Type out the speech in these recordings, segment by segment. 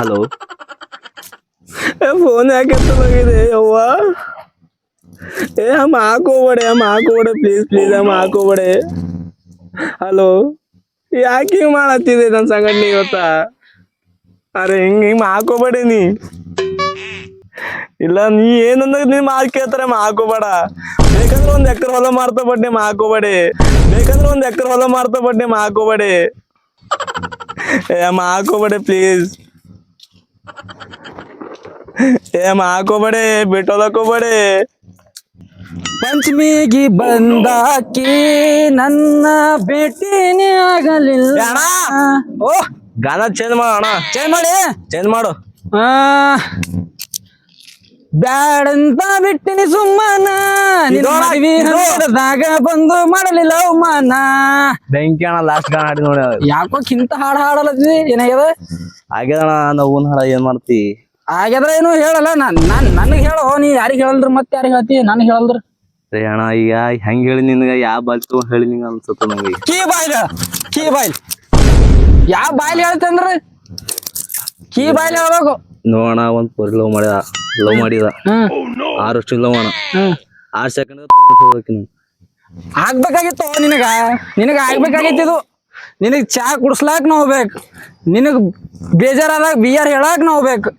Hello. Phone ಯಾಕೆ ಎತ್ತಲಾಗಿದೆ? ಅವ್ವ ಏ, ಅಮ್ಮ ಹಾಕೋಬೇಡ ಅಮ್ಮ ಹಾಕೋಬೇಡ ಪ್ಲೀಸ್ ಪ್ಲೀಸ್ ಅಮ್ಮ ಹಾಕೋಬೇಡ. ಹಲೋ. ಯಾಕೆ ಹಿಂಗ್ ಮಾಡತ್ತಿದೆ ನನ್ನ ಸಂಗಡ ನೀ ಇವತ್ತ ಅರೆ, ಹಿಂಗ್ ಹಿಂಗ್ ಹಾಕೋಬೇಡ ನೀ. ಇಲ್ಲ, ನೀ ಏನಂದ ನೀನ್ ಮಾಲ್ ಕೇಳ್ತಾರೆ ಹಾಕೋಬೇಡ. ಬೇಕಂದ್ರೆ ಒಂದ್ ಎಕರೆ ಹೊಲ ಮಾರ್ತಾ ಬಡ್ಡೆ ಮಾ ಹಾಕೋಬೇಡಿ. ಬೇಕಂದ್ರೆ ಒಂದ್ ಎಕರೆ ಹೊಲ ಮಾರ್ತಾ ಬಡ್ಡೆ ಮಾ ಹಾಕೋಬೇಡಿ. ಏ, ಅಮ್ಮ ಹಾಕೋಬೇಡಿ ಪ್ಲೀಸ್ ಏ ಹಾಕೋಬೇಡಿ ಬಿಟ್ಟೋದಕ್ಕೋಬೇಡಿ ಪಂಚಮಿಗೆ ಬಂದಾಕಿ ನನ್ನ ಭೇಟಿನೇ ಆಗಲಿಲ್ಲ. ಅಣ್ಣ! ಓ ಗಾನ ಚೇಂಜ್ ಮಾಡು ಅಣ್ಣ. ಚೇಂಜ್ ಮಾಡಿ? ಚೇಂಜ್ ಮಾಡು. ಆ, ಬ್ಯಾಡಂತ ಬಿಟ್ಟಿನಿ ಸುಮ್ಮನ. ಇದು- ಬಂದು ಮಾಡಲಿಲ್ಲ ಅವಮಾನ ಬೆಂಕಿ ಅಣ್ಣ ಲಾಸ್ಟ್ ಗಾನ ಹಾಡಿ ನೋಡಿ ಯಾಕೋ ಕಿಂತ ಹಾಡು ಹಾಡಲತ್ತಿ ಏನಾಗ್ಯದ? ಆಗ್ಯದಣ ನಾವು ಊನ್ ಹಾಡ ಏನ್ ಮಾಡ್ತಿ? ಆಗ್ಯದ್ರ ಏನು ಹೇಳಲ್ಲ ನಾನ್ ನಾನ್ ನನಗ್ ಹೇಳೋ ನೀ ಯಾರಿಗ್ ಹೇಳಲ್ರಿ ಮತ್ತೆ ಯಾರಿಗ್ ಹೇಳ್ತಿ? ನನಗ್ ಹೇಳಲ್ರಿ ರೇ ಅಣ್ಣ ಈಗ ಹೆಂಗ್ ಹೇಳಿ ನಿನ್ಗ ಯಾವ ಬಾಯ್ ತಗೊಂಡ್ ಹೇಳಿ ನಿಂಗ ಅನ್ಸುತ್ತ ನಂಗೆ ಕೀ ಬಾಯ್ಲ ಕೀ ಬಾಯ್ಲ್ ಯಾವ ಬಾಯ್ಲ್ ಹೇಳ್ತಂದ್ರ ಕೀ ಬಾಯ್ಲಿ ಹೇಳ್ಬೇಕು. ನೋಡಣ ಒಂದ್ ಪೊರಿ ಲವ್ ಮಾಡಿದ ಲವ್ ಮಾಡಿದ. ಆರು ವರ್ಷ ಲವ್ ಅಣ್ಣ. ಹ್ಮ್ ಆರ್ ಸೆಕೆಂಡ್ ಆಗ್ಬೇಕಾಗಿತ್ತು ನಿನಗ ನಿನಗ ಆಗ್ಬೇಕಾಗಿತ್ತು ಇದು. ನಿನಗ್ ಚಾ ಕುಡ್ಸ್ಲಾಕ್ ನಾವ್ ಹೋಗ್ಬೇಕು. ನಿನಗ್ ಬೇಜಾರಾದಾಗ ಬಿಯರ್ ಹೇಳಾಕ್ ನಾವ್ ಹೋಗ್ಬೇಕು.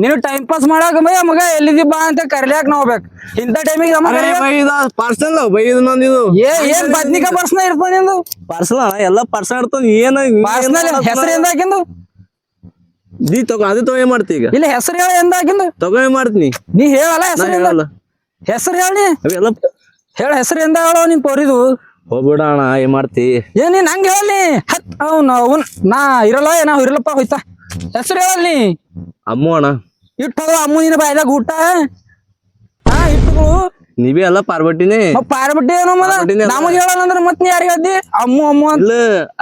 ನೀನು ಟೈಮ್ ಪಾಸ್ ಮಾಡಾಕ ಬೈ ಮಗ ಎಲ್ಲಿದಿ ಬಾ ಅಂತ ಕರ್ಲ್ಯಾಕ್ ನಾವ್ ಹೋಗ್ಬೇಕು. ಇಂಥ ಟೈಮಿಗೆ ನಮ್ಮ ಪಾರ್ಸಲ್ ಬೈದು ನಂದಿದು ಏ ಏನ್ ಬದ್ನಿಕ ಪರ್ಸನ್ ಇರ್ತದ ನಿಂದು? ಪಾರ್ಸಲ್ ಅಣ್ಣ ಎಲ್ಲ ಪರ್ಸನ್ ಇರ್ತದ ಏನ ಹೆಸರು ಎಂದ ಹಾಕಿಂದು ನೀ ತಗೋ ಅದು ತಗೋ ಮಾಡ್ತಿ ಈಗ? ಇಲ್ಲ ಹೆಸರು ಹೇಳ ಎಂದ ಹಾಕಿಂದು ತಗೋ ಮಾಡ್ತೀನಿ ನೀ? ಹೇಳಲ್ಲ ನಾ ಹೆಸರು ಹೇಳಲ್ಲ. ಹೆಸರು ಹೇಳಿ ಅವೆಲ್ಲ ಹೇಳ ಹೆಸರು ಎಂದ ಹೇಳೋ ನೀನ್ ಪೋರಿದು. ಹೋಗ್ಬಿಡ ಅಣ್ಣ ಏನ್ ಮಾಡ್ತಿ? ಏ ನೀನ್ ಹಂಗ ಹೇಳಿ ಹತ್ ಅವ್ನ ಅವ್ನ್ ನಾ ಇರಲ್ಲ ನಾ ಇರಲ್ಲಪ್ಪ ಹೋಯ್ತಾ. ಹೆಸರು ಹೇಳಲ್ಲಿ ಅಮ್ಮು ಅಣ್ಣ. ಇಟ್ಟು ಅಮ್ಮು ನಿನ್ನ ಬಾಯ್ದಾಗ ಊಟ. ಹಾ ಇಟ್ಟುಗಳು ನೀವೇ ಎಲ್ಲ ಪಾರ್ವಟಿನೇ ಪಾರ್ಬಟ್ಟಿ ಏನೋ ಅಲ್ಲ. ನಮಗ್ ಹೇಳಲ್ಲ ಅಂದ್ರೆ ಮತ್ ನೀ ಯಾರಿಗೆ ಹೇಳ್ತಿ ಅಮ್ಮು ಅಮ್ಮು ಅಂತ.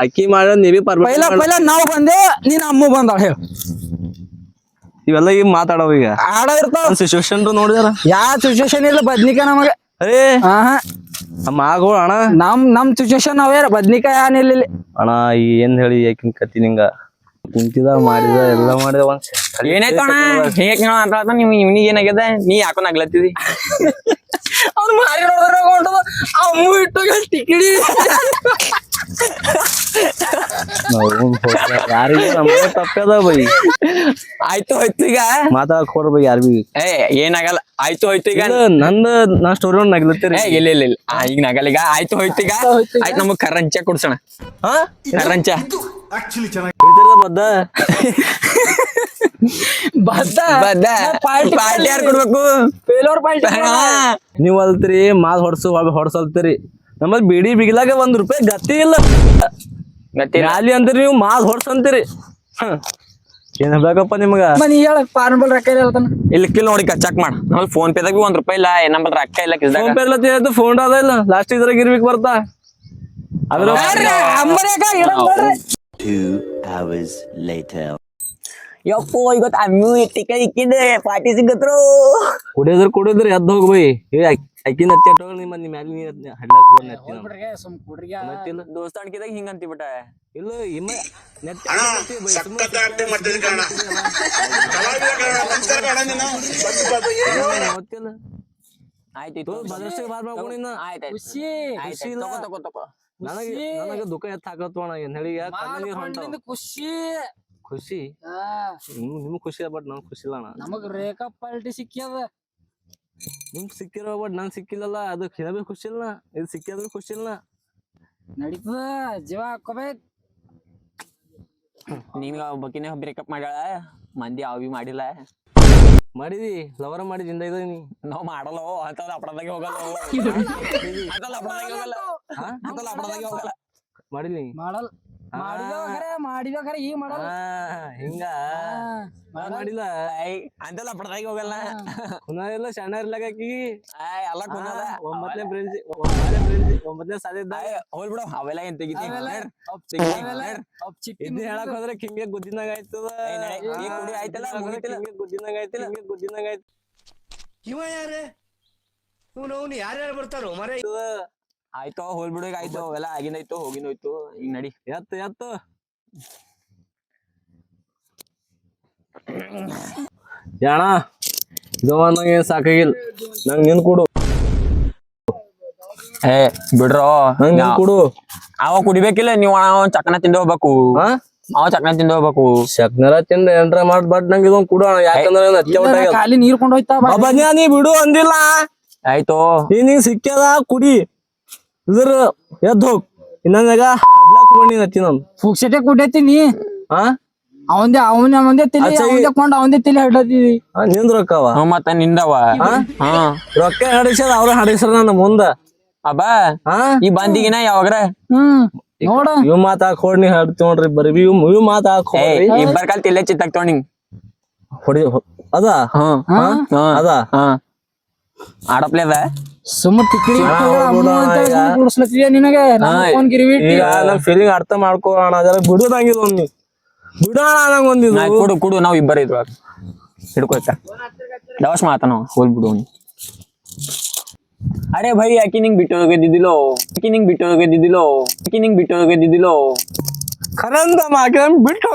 ಅಕ್ಕಿ ಮಾಡ ನೀವೇ ಪಾರ್ವಟಿ ಪೈಲ ಪೈಲ ನಾವು ಬಂದೆ ನೀನ್ ಅಮ್ಮು ಬಂದಾಳ ಹೇಳ. ಇವೆಲ್ಲ ಈಗ ಮಾತಾಡೋ ಈಗ. ಆಡ ಇರ್ತಾವ ಸಿಚುವೇಶನ್ ನೋಡಿದಾರ? ಯಾವ ಸಿಚುವೇಶನ್ ಇಲ್ಲ ಬದ್ನಿಕ ನಮಗ. ಅರೇ ನಮ್ಮ ಆಗೋಳ ಅಣ್ಣ. ನಮ್ ನಮ್ ಸಿಚುವೇಶನ್ ಅವೇ ಬದ್ನಿಕ ಏನಿಲ್ಲ ಇಲ್ಲಿ ಅಣ್ಣ ಈ ಏನ್ ಹೇಳಿ ಯಾಕಿನ್ ಕತ್ತಿ ನಿಂಗ? ಕುಂತಿದ ಮಾಡಿದ ಎಲ್ಲ ಮಾಡಿದ ಒಂದ್ ಏನಾಯ್ತು ಅಣ್ಣ? ಹೇಗ್ ಮಾತಾಡ್ತ ನಿಮ್ ಇವ್ನಿಗೆ ಏನಾಗ್ಯದ? ನೀ ಯಾಕೋ ನಗ್ಲತ್ತಿದಿ? ಅವ್ನು ಮಾರಿ ನೋಡಿದ್ರೆ ಹೊಂಟದ. ಅಮ್ಮು ಇಟ್ಟು ಟಿಕಿಡಿ ಯಾರಿಗೆ ತಪ್ಪದ ಬೈ. ಆಯ್ತು ಹೋಯ್ತು ಈಗ. ಮಾತಾಡಕ್ ಹೋರ ಬೈ ಯಾರ್ ಬಿ ಏ ಏನಾಗಲ್ಲ. ಆಯ್ತು ಹೋಯ್ತು ಈಗ. ನನ್ನ ನಂದ ನಾ ಸ್ಟೋರಿ ಒಂದ್ ನಗ್ಲತ್ತೀರಿ. ಇಲ್ಲ ಇಲ್ಲ ಇಲ್ಲ. ಆ, ಈಗ ನಗಲ್ಲ ಈಗ. ಆಯ್ತು ಹೋಯ್ತು ಈಗ. ಆಯ್ತು ನಮಗ್ ಕರಂಚ ಕೊಡ್ಸೋಣ. ಹಾ? ಕರಂಚ ಹಿಡ್ತಿರದ ಬದ್ದ? ಬದ್ದ. ಬದ್ದ. ಪಾರ್ಟಿ ಪಾರ್ಟಿ ಯಾರು ಕೊಡ್ಬೇಕು? ಫೇಲೋರ್ ಪಾರ್ಟಿ ಹಾ. ನೀವ್ ಅಲ್ತ್ರಿ ಮಾತ್ ಹೊಡ್ಸು ಹೊಡ್ಸಲ್ತೀರಿ. ನಮ್ಮಲ್ಲಿ ಬಿಡಿ ಬಿಗಿಲಾಗ ಒಂದ್ ರೂಪಾಯಿ ಗತಿ ಇಲ್ಲ. ಗತಿ ಅಲ್ಲಿ ಅಂದ್ರ ನೀವು ಮಾಲ್ ಹೊಡ್ಸಂತೀರಿ. ಏನ್ ಹೇಳ್ಬೇಕಪ್ಪ ನಿಮಗ? ಮನಿ ಹೇಳ ಫಾರ್ಮಲ್ ರೊಕ್ಕ ಇಲ್ಲ ಹೇಳ್ತಾನ. ಇಲ್ಲಿ ಕಿಲ್ ನೋಡಿ ಚೆಕ್ ಮಾಡ. ನಮ್ಮಲ್ಲಿ ಫೋನ್ ಪೇದಾಗ ಬಿ ಒಂದ್ ರೂಪಾಯಿ ಇಲ್ಲ ನಮ್ಮಲ್ಲಿ ರೊಕ್ಕ ಇಲ್ಲ ಫೋನ್ ಪೇ ಇಲ್ಲ ಫೋನ್ ಅದ ಇಲ್ಲ. ಲಾಸ್ಟ್ ಇದ್ರಾಗ ಇರ್ಬೇಕು ಬರ್ತಾ. ಅದ್ರ ಯಪ್ಪೋ ಇವತ್ತು ಅಮ್ಮು ಟಿಕ ಇಕ್ಕಿದೆ ಪಾರ್ಟಿ ಸಿಗತ್ರು. ಕುಡಿಯೋದ್ರ ಕುಡಿಯೋದ್ರ ಎದ್ದು ಹೋಗಿ ಬೈ. ಏ ಅಕ್ಕಿನ ಹತ್ತಿ ಅಟ್ಟೋಗ ನಿಮ್ಮ ನಿಮ್ಮ ಮ್ಯಾಲ ನೀ ಹಡ್ಲಾಕ್ ಹೋಗ್ ನೆತ್ತಿ ನಾವು. ಸುಮ್ ಕುಡ್ರಿಗ ದೋಸ್ತ ಅನ್ಕಿದಾಗ ಹಿಂಗ ಅಂತಿಬಿಟ್ಟ. ಇಲ್ಲ ಇಮ್ಮ ಆಯ್ತು ಬಾರ್. ಆಯ್ತು ಖುಷಿ. ಖುಷಿ ಇಲ್ಲ. ತಗೋ ತಗೋ ತಗೋ ನನಗೆ ನನಗೆ ದುಃಖ ಎತ್ತ ಹಾಕತ್ವಣ ಏನ್ ಹೇಳಿ ನೀರ್. ಖುಷಿ. ಖುಷಿ. ನಿಮ್ ನಿಮ್ಗ್ ಖುಷಿ ಬಟ್ ನಮ್ ಖುಷಿ ಇಲ್ಲ ಅಣ್ಣ ನಮಗ್ ರೇಖಾ ಪಾರ್ಟಿ ಸಿಕ್ಕಿಯದ? ನಿಮ್ ಸಿಕ್ಕಿರೋ ಬಟ್ ನನ್ ಸಿಕ್ಕಿಲ್ಲಲ್ಲ ಅದು ಕೇಳಬೇಕು ಖುಷಿ ಇಲ್ಲ ಇದು ಸಿಕ್ಕಿದ್ರೆ ಖುಷಿ ಇಲ್ಲ ನಡೀತದ ಜೀವ ಹಾಕೋಬೇಕ್ ನಿಮ್ಗ ಬಗ್ಗೆ ಬ್ರೇಕಪ್ ಮಾಡ್ಯಾಳ? ಮಂದಿ ಅವ್ ಮಾಡಿಲ್ಲ? ಮಾಡಿದಿ ಲವರ ಮಾಡಿ ಜಿಂದ ಇದೀನಿ ನಾವ್ ಮಾಡಲ್ಲ ಅಂತಲ್ಲ ಅಪಡದಾಗೆ ಹೋಗಲ್ಲ ಅಪಡದಾಗೆ ಹೋಗಲ್ಲ. ಮಾಡಿನಿ ಮಾಡಲ್ ಮಾಡಿದವ ಖರೆ ಮಾಡಿದವ ಖರೆ ಈಗ ಮಾಡಲ್ಲ ಆ, ಹಿಂಗ ಮಾಡಿಲ್ಲ. ಐ, ಅಂತಲ್ಲ ಹೋಗಲ್ಲ. ಕುನ ಇಲ್ಲ ಸಣ್ಣ ಇರ್ಲಾಕಿ ಆಯ್ ಎಲ್ಲ ಕುನ್ನದ ಒಂಬತ್ತನೇ ಬ್ರೆಂಚ್ ಒಂಬತ್ತನೇ ಬ್ರೆಂಚ್ ಒಂಬತ್ತನೇ ಇದ್ದಾಗ. ಹೋಲ್ ಬಿಡು. ಅವೆಲ್ಲ ಏನ್ ತೆಗಿತಿ ಅವೆಲ್ಲ ನಡ್. ಅಪ್ ತೆಗಿ, ಅವೆಲ್ಲ ನಡ್. ಅಪ್ ಚಿಟ್ಟಿ ಇದ್ನ ಹೇಳಕ್ ಹೋದ್ರೆ ಕಿಂಗೆ ಗುದ್ದಿನಾಗ ಆಯ್ತದ. ಏ, ನಡೆ. ಈ ಕುಡಿ ಆಯ್ತಲ್ಲ, ಮುಗೀತಿಲ್ಲ. ಗುದ್ದಿನಾಗ ಆಯ್ತಿಲ್ಲ ಗುದ್ದಿನಾಗ ಆಯ್ತು ಇವ ಯಾರೇ? ಇವನು ಅವನು ಯಾರ್ಯಾರು ಬರ್ತಾರೋ? ಮರೆ ಆಯ್ತು ಹೋಲ್ ಬಿಡು ಈಗ ಆಯ್ತು. ಅವೆಲ್ಲ ಆಗಿಂದಾಯ್ತು ಹೋಗಿನೋಯ್ತು ಈಗ ನಡಿ. ಎತ್ತು ಎತ್ತು. ಯಾಣ ಇದು ನಂಗೆ ಏನ್ ಸಾಕಾಗಿಲ್ಲ. ನಂಗೆ ನಿನ್ ಕೊಡು. ಏ ಬಿಡ್ರೋ. ನಂಗೆ ನಿನ್ ಕೊಡು. ಅವ ಕುಡಿಬೇಕಿಲ್ಲ ನೀವು ಅವ ಚಕನ ತಿಂದು ಹೋಗ್ಬೇಕು. ಹಾ ಅವ ಚಕನ ತಿಂದು ಹೋಗ್ಬೇಕು. ಚಕ್ನರ ತಿಂದ ಏನ್ರ ಮಾಡ್ ಬಟ್ ನಂಗೆ ಇದೊಂದ್ ಕೊಡು ಯಾಕಂದ್ರೆ ಖಾಲಿ ನೀರ್ ಕೊಂಡು ಹೋಯ್ತಾ ಬಾ. ಅಬ್ಬನ್ಯ ನೀ ಬಿಡು ಅಂದಿಲ್ಲ. ಆಯ್ತು. ನೀ ಸಿಕ್ಕದ ಕುಡಿ. ಇದ್ರ ಎದ್ದು ಹೋಗ್. ಇನ್ನೊಂದಾಗ ಹಡ್ಲಾಕ್ ಹೋಗಿ ಹತ್ತಿ ಫುಕ್ ನೀ? ಹಾ ಅವಂದೇ ಅವನ ಅವಂದೇ ತಿಳಿ ಅಚ್ಚಾ, ಈ- ಅವಂದೇ ಕೊಂಡ್ ಅವಂದೇ ತಿಳಿ ಹಡ್ಲತ್ತಿದಿ ಹಾ, ನಿಂದ್ ರೊಕ್ಕವ ಮತ್ತ ನಿಂದವ. ಹಾ ರೊಕ್ಕ ಹಡಿಸ್ಯಾರ ಅವ್ರ ಹಡಿಸ್ಯಾರ ನನ್ನ ಮುಂದ. ಅಬ್ಬ ಹಾ ಈ ಬಂದಿಗಿನ ಯಾವಾಗ್ರ? ಹ್ಮ್ ನೋಡ. ಇವ್ ಮಾತ್ ಹಾಕ್ ಹಾಡ್ತಿ ನೋಡ್ರಿ ಬರೀ ಇವ್ ಇವ್ ಮಾತ್ ಇಬ್ಬರ ಕಾಲ್ ತಿಲ್ಲೆ ಚಿತ್ತಾಕ್ ತೊಗೊಂಡಿ ಹೊಡಿ ಹೊ- ಅದ? ಹ್ಮ್. ಹಾ? ಅದ? ಹಾ ಆಡಪ್ಲೆ ಅದ ಸುಮ್ಮ ತಿಕ್ಕಿರಿ ಕುಡಿಸ್ಲತ್ತಿದ್ಯ ನಿನಗೆ? ಫೋನ್ ನಮ್ ಫೀಲಿಂಗ್ ಅರ್ಥ ಮಾಡ್ಕೋ ಅಣ್ಣ ಬಿಡುದಂಗಿಲ್ಲ ಒಮ್ಮೆ ಬಿಡೋಣ ಒಂದ್ ಒಂದಿದು ಆಯ್ತ್ ಕೊಡು ಕೊಡು ನಾವ್ ಇಬ್ಬರ ಇದ್ವಾಗ ಹಿಡ್ಕೊತ ದವಸ್ ಮಾತನ ಹೋಲ್ ಬಿಡು. ಅರೆ ಭೈ ಆಕಿ ನಿಂಗ್ ಬಿಟ್ಟು ಹೋಗಿದ್ದಿದ್ದಿಲ್ಲೋ ಆಕಿ ನಿಂಗ್ ಬಿಟ್ಟು ಹೋಗಿದ್ದಿದ್ದಿಲ್ಲೋ ಆಕಿ ನಿಂಗ್ ಬಿಟ್ಟು ಹೋಗಿದ್ದಿದ್ದಿಲ್ಲೋ ಕರಂದ ಮಾಕೆ ಬಿಟ್ಟು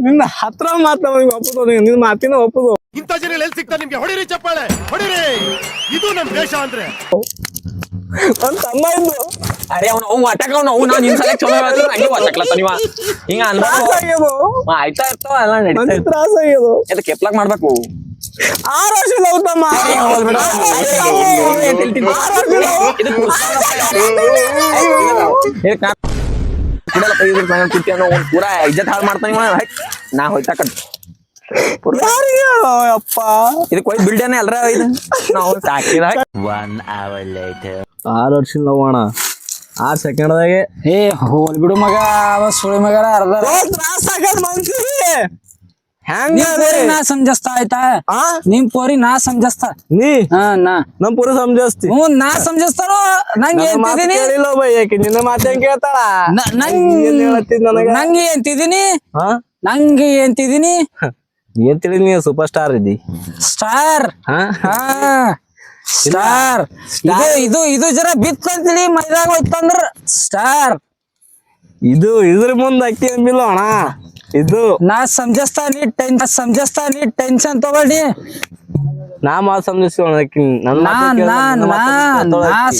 ನಿನ್ನ ಹತ್ರ ಮಾತ ಒಪ್ಪುದು ನಿನ್ನ ಮಾತಿನ ಒಪ್ಪುದು ಇಂಥ ಜನ ಎಲ್ಲಿ ಸಿಗ್ತಾರೆ ನಿಮ್ಗೆ ಹೊಡಿರಿ ಚಪ್ಪಾಳೆ ಹೊಡಿರಿ ಇದು ನಮ್ ದೇಶ ಅಂದ್ರೆ ಒಂದ್ ತಮ್ಮ ಇದ್ದು ಅರೆ ಅವನು ಅವ್ನು ಅಟಕ ಅವನು ಅವ್ನು ನಿಮ್ಮ ಸಲ ಚಲೋ ಹಂಗೆ ನೀವ ಹಿಂಗ ಆಗ್ಯದು ಆಯ್ತಾ ಇರ್ತಾವ ಎಲ್ಲ ನಡೀತಾ ಮಂದಿ ಇರ್ತಾವ ತ್ರಾಸ ಆಗ್ಯದು ಇದು ಕೆಪ್ಲಾಕ್ ಮಾಡ್ಬೇಕು ಆರು ವರ್ಷ ತಮ್ಮ ಆರು ವರ್ಷ ಕುಡಲಪ್ಪ ಇದ್ರ ಸಂಗ ಕುಟ್ಟಿ ಅನ್ನೋ ಒಂದ್ ಪೂರಾ ಇಜ್ಜತ್ ಹಾಳು ಮಾಡ್ತಾನ. ನಾ ಹೋಯ್ತಾ ಕಟ್ ಯಾರಿಗೆ ಹೇಳೋ ಅಪ್ಪ ಇದಕ್ಕೆ ಹೋಯ್ ಬಿಲ್ಡೇನೆ ಅಲ್ರ ಇದು? ನಾವು ಸಾಕಿದ. ಆರು ವರ್ಷ ಆರ್ ಸೆಕೆಂಡ್ ಸೆಕೆಂಡ್ದಾಗೆ ಏ ಹೋಲ್ ಬಿಡು ಮಗ. ಅವ ಸುಳಿ ಮಗ ಅರ್ಧ ತ್ರಾಸ ಮನ್ಸಿಗೆ ಹೆಂಗ ನಾ ಆಯ್ತಾ? ನಿಮ್ ಪೋರಿ ನಾ ಸಮಜಸ್ತಾ ನೀ? ಹಾ ನಾ. ನಮ್ ಪೂರ ಸಂಜಸ್ತಿ. ಹ್ಞೂ ನಾ ಸಮಜಸ್ತಾರೋ ನಂಗೆ ಕೇಳಿಲ್ಲ ಬೈ ಯಾಕೆ ನಿನ್ನ ಮಾತೇನ್ ಕೇಳ್ತಾಳ? ನಂಗ್ ನಂಗೆ ಎಂತಿದೀನಿ ಹಾ ನಂಗೆ ಎಂತಿದೀನಿ ಏನ್ ತಿಳಿ ನೀ ಸೂಪರ್ ಸ್ಟಾರ್ ಇದ್ದಿ? ಸ್ಟಾರ್ ಹಾ? ಹಾ. ಸ್ಟಾರ್ ಇದು ಇದು ಇದು ಜರ ಬಿತ್ತಂತೇಳಿ ಮೈದಾಗ ಹೋಯ್ತಂದ್ರ ಸ್ಟಾರ್ ಇದು ಇದ್ರ ಮುಂದೆ ಅಕ್ಕಿ ಅಂಬಿಲ್ಲ ಅಣ್ಣ. ಇದು. ನಾ ಸಮಜಸ್ತಾ ನೀ ಟೆನ್ ಸಮಜಸ್ತಾ ನೀ ಟೆನ್ಷನ್ ತಗೊಳ್ಳಿ. ನಾ ಮಾತು ನನ್ನ ನಾ ನಾ ನಾ ನಾ ಅಕ್ಕಿ.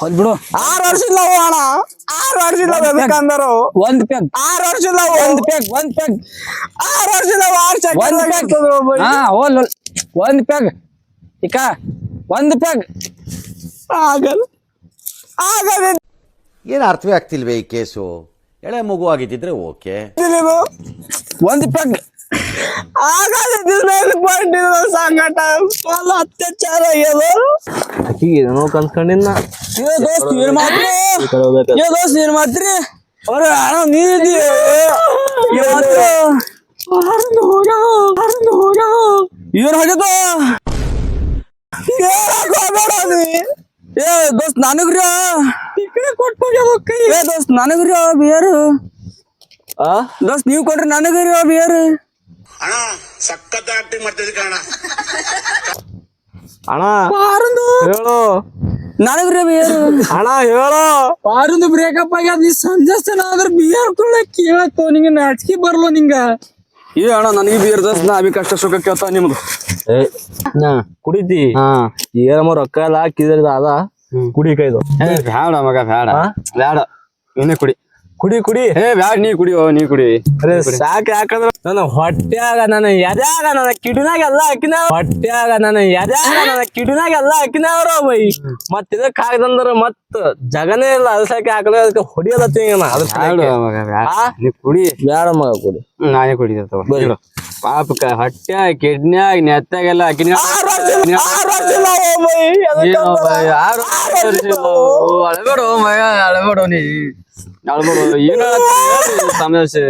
ಹೋಲ್ ಬಿಡು. ಆರ್ ವರ್ಷ ಲವ್ ಅಣ್ಣ. ಆರ್ ವರ್ಷ ಲವ್ ಎದಕ್ ಅಂದರು ಒಂದ್ ಪೆಗ್ ಆರ್ ವರ್ಷ ಲವ್ ಒಂದ್ ಪೆಗ್ ಒಂದ್ ಪೆಗ್ ಆರ್ ವರ್ಷ ಲವ್ ಆರ್ ಒಂದ್ ಪೆಗ್ ಹಾ ಹೋಲ್ ಹೋಲ್. ಒಂದ್ ಪೆಗ್ ಇಕ ಒಂದ್ ಪೆಗ್ ಆಗಲ್ಲ. ಆಗಲ್ಲ ಏನು ಅರ್ಥವೇ ಆಗ್ತಿಲ್ವೇ ಈ ಕೇಸು? ಎಳೆ ಮಗು ಆಗಿದ್ದಿದ್ರೆ ಓಕೆ. ಒಂದ್ ಪೆಗ್ ಇದು ಸಂಕಟ ಫುಲ್ ಅತ್ಯಾಚಾರ ಆಗ್ಯದ? ಅಕ್ಕಿಗೆ ಏನೋ ಕನ್ಸ್ಕೊಂಡಿನ ಏ ದೋಸ್ತ್ ನೀ ಮಾಡ್ರಿ ಈ ಕಡೆ ಹೋಗ್ಬೇಕು ಏ ದೋಸ್ತ್ ಏನ್ ಮಾಡ್ರಿ ಅವ್ರ ಅಣ್ಣ ನೀ ಏನ್ ಹೋಗ್ಯದ ಏ ದೋಸ್ತ್ ನನಗ್ರಿ ಏ ದೋಸ್ತ್ ನನಗ್ರಿ ಬಿಯರ್? ದೋಸ್ತ್ ನೀವ್ ಕೊಡ್ರಿ ನನಗ್ರಿ ಬಿಯರ್? ಅಣ್ಣ ಹೇಳು. ನನಗ್ರಿ ಬಿಯರ್ ಅಣ್ಣ ಹೇಳು. ಪಾರಿಂದು ಬ್ರೇಕಪ್ ಆಗ್ಯಾದ ನೀ ಸಂಜೆಸ್ತನ ಅದ್ರ ಬಿಯರ್ ಕುಳ್ಳ ಕೇಳತ್ತೋ ನಿಂಗ ನಾಚಿಕೆ ಬರ್ಲೋ ನಿಂಗ? ಏ ಅಣ್ಣ ನನಗೆ ಬಿಯರ್ ನಾ ಬಿ ಕಷ್ಟ ಸುಖ ಕೇಳ್ತಾವ ನಿಮ್ದು. ಏ ಕುಡಿತಿ? ಏನಮ್ಮ ರೊಕ್ಕ ಎಲ್ಲ ಹಾಕಿದ್ರ ಅದ? ಕುಡಿ ಕೈದು. ಬ್ಯಾಡ ಮಗ ಬ್ಯಾಡ. ಬ್ಯಾಡ. ಇನ್ನೇ ಕುಡಿ. ಕುಡಿ ಕುಡಿ. ಏ ಬ್ಯಾಡ ನೀ ಕುಡಿಯೋ ನೀ ಕುಡಿ. ಅರೆ ಸಾಕ್ ಯಾಕಂದ್ರ ನನ್ನ ಹೊಟ್ಯಾಗ ನನ್ನ ಎದ್ಯಾಗ ನನ್ನ ಕಿಡಿನಾಗ ಎಲ್ಲ ಹಾಕಿನ ಹೊಟ್ಯಾಗ ನನ್ನ ಎದ್ಯಾಗ ನನ್ನ ಕಿಡಿನಾಗ ಎಲ್ಲ ಹಾಕಿನವ್ರ ಬೈ ಮತ್ ಇದಕ್ ಹಾಕದಂದ್ರ ಮತ್ ಜಗನೇ ಇಲ್ಲ. ಅಲ್ಸಕ್ಕೆ ಹಾಕಲ ಅದಕ್ಕೆ ಹೊಡಿಯಲತ್ತೀನಿ ಅದ್ರ ಬ್ಯಾಡ ಮಗ ನೀ ಕುಡಿ. ಬ್ಯಾಡ ಮಗ ಕುಡಿ. ನಾನೇ ಕುಡಿದ. ಪಾಪಕ್ಕ ಹೊಟ್ಟೆ ಕಿಡ್ನ್ಯಾಗ ನೆತ್ತಾಗೆಲ್ಲ ಹಾಕಿನ. ಅಳಬೇಡ ಮಗ ಅಳಬೇಡ ನೀ. ಅಳಬೇಡು ಏನ ಸಮಸ್ಯೆ?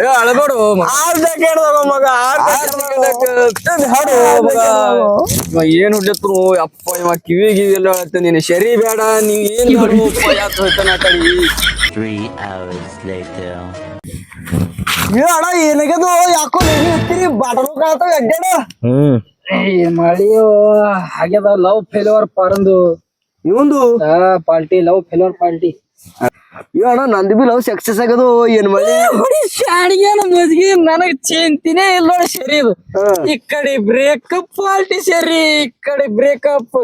ಏ ಅಳಬೇಡು ಮಗ ಮಗ ಹಾಡು ಮಗ. ಏನ್ ಹುಡ್ಲತ್ರು ಅಪ್ಪ ಇವ ಕಿವಿ ಗಿವಿ ಎಲ್ಲ ಹೇಳತ್ತೆ. ನೀನು ಶರಿ ಬೇಡ ನೀವ್ ಏನ್ ಆ later. ಅಣ್ಣ ಏನಾಗ್ಯದು? ಯಾಕೋ ನೀನು ಇರ್ತೀರಿ? ಬಾಟಲು ಕಾಳ್ತಾವ ಎಡ್ಡಾಡ. ಹ್ಮ್. ಮಳಿಯೋ ಆಗ್ಯದ ಲವ್ ಫೇಲ್ಯೂರ್ ಪಾರಂದು ಇವಂದು? ಪಾರ್ಟಿ ಲವ್ ಫೇಲ್ಯೂರ್ ಪಾರ್ಟಿ ಅಣ್ಣ ನಂದು ಬಿ ಲವ್ ಸಕ್ಸಸ್ ಆಗದು ಏನ್ ಮಾಡಿ? ಶಾಣಿಗೆ ಮಜ್ಗಿ ನನಗ್ ಚಿಂತಿನೇ ಇಲ್ಲ ನೋಡಿ ಸರಿ ಇದು. ಈ ಕಡೆ ಬ್ರೇಕಪ್ ಪಾರ್ಟಿ ಸರಿ ಈ ಕಡೆ ಬ್ರೇಕಪ್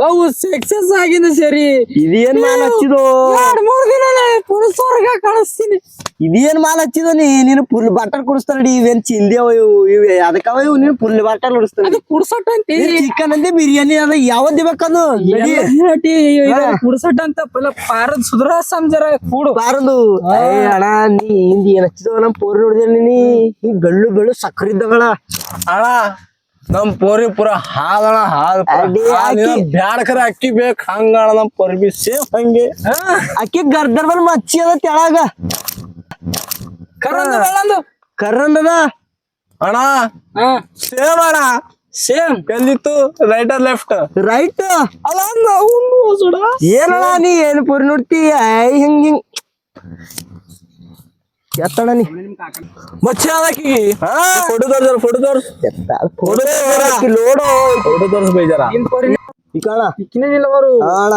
ಲವ್ ಸಕ್ಸಸ್ ಆಗಿದೆ ಸರಿ ಇದೇನ್ ಮಾಲ್ ಹಚ್ಚಿದು? ಎರಡ್ ಮೂರ್ ದಿನ ಪುರುಷ ವರ್ಗ ಕಳಿಸ್ತೀನಿ ಇದೇನ್ ಮಾಲ್ ಹಚ್ಚಿದ ನೀ? ನೀನು ಫುಲ್ ಬಾಟಲ್ ಕುಡಿಸ್ತಾರಡಿ ಇವೇನ್ ಚಿಂದಿ ಅವ ಇವು ಇವೆ ಅದಕ್ಕವ ಇವು? ನೀನು ಫುಲ್ ಬಾಟಲ್ ಕುಡಿಸ್ತಾರ ಅದು ಕುಡ್ಸಟ್ ಅಂತ. ಚಿಕನ್ ಅಂದೆ ಬಿರಿಯಾನಿ ಅದ ಯಾವ್ದು ಬೇಕದು ಕುಡ್ಸಟ್ ಅಂತ ಪಲ್ಲ ಪಾರದ ಸುಧರ ಸಂಜರ ಕೂಡು. ಬಾರದು ಅಣ್ಣ ನೀ ಹಿಂದಿ ಏನ್ ಹಚ್ಚಿದವ ನಮ್ ಪೋರ್ ನೋಡಿದೆ ನೀ? ಈ ಗಳ್ಳು ಬೆಳ್ಳು ಸಕ್ಕರೆ ಇದ್ದಗಳ ಅಣ್ಣ ನಮ್ ಪೋರಿ ಪೂರ ಹಾಲಣ ಹಾಲ್. ಬ್ಯಾಡಕರ ಅಕ್ಕಿ ಬೇಕ ಹಂಗ ಅಣ್ಣ ನಮ್ ಪೋರಿ ಬಿ ಸೇಮ್ ಹಂಗೆ. ಅಕ್ಕಿ ಗರ್ದರ್ ಬಲ್ ಮಚ್ಚಿ ಅದ ತೆಳಗ. ಕರಂದ ಬೆಳ್ಳಂದು ಕರ್ರಂದದ ಅಣ್ಣ ಸೇಮ್ ಅಣ್ಣ ಸೇಮ್ ಎಲ್ಲಿತ್ತು? ರೈಟರ್ ಲೆಫ್ಟ್ ರೈಟ್ ಅಲ್ಲ ಏನಣ್ಣ ನೀ ಏನ್ ಪೋರಿ ನೋಡ್ತಿ? ಐ ಹಿಂಗ್ ಹಿಂಗ್. ಎತ್ತಣ ನೀ ಮಚ್ಚಿ ಅದಕ್ಕಿಗಿ ಫೋಟೋ ತೋರ್ಸರ ಫೋಟೋ ತೋರ್ಸ್. ಫೋಟೋ ಲೋಡು ಫೋಟೋ ತೋರ್ಸ್ ಬೈಜಾರ ಅವರು ಅಣ್ಣ.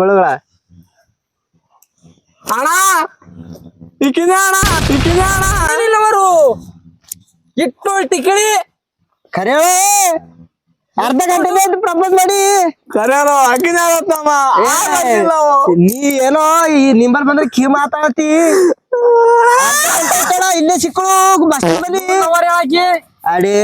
ಬೆಳಗಳ ಅಣ್ಣ ಅಣ್ಣ ಅಣ್ಣ. ಇಲ್ಲ ಅವರು ಇಟ್ಟು ಕರೆ ಅರ್ಧ ಗಂಟೆ ಪ್ರಪೋಸ್ ಮಾಡಿ. ಕರೆಯೋ ಹಾಕಿದೆ ನೀ ಏನೋ ಈ ನಿಂಬಲ್ ಬಂದ್ರೆ ಕೀ ಮಾತಾಡತಿ. ಇಲ್ಲೇ ಸಿಕ್ಕಳು ಬಸ್ ಬನ್ನಿ ಹಾಕಿ ಅಡಿ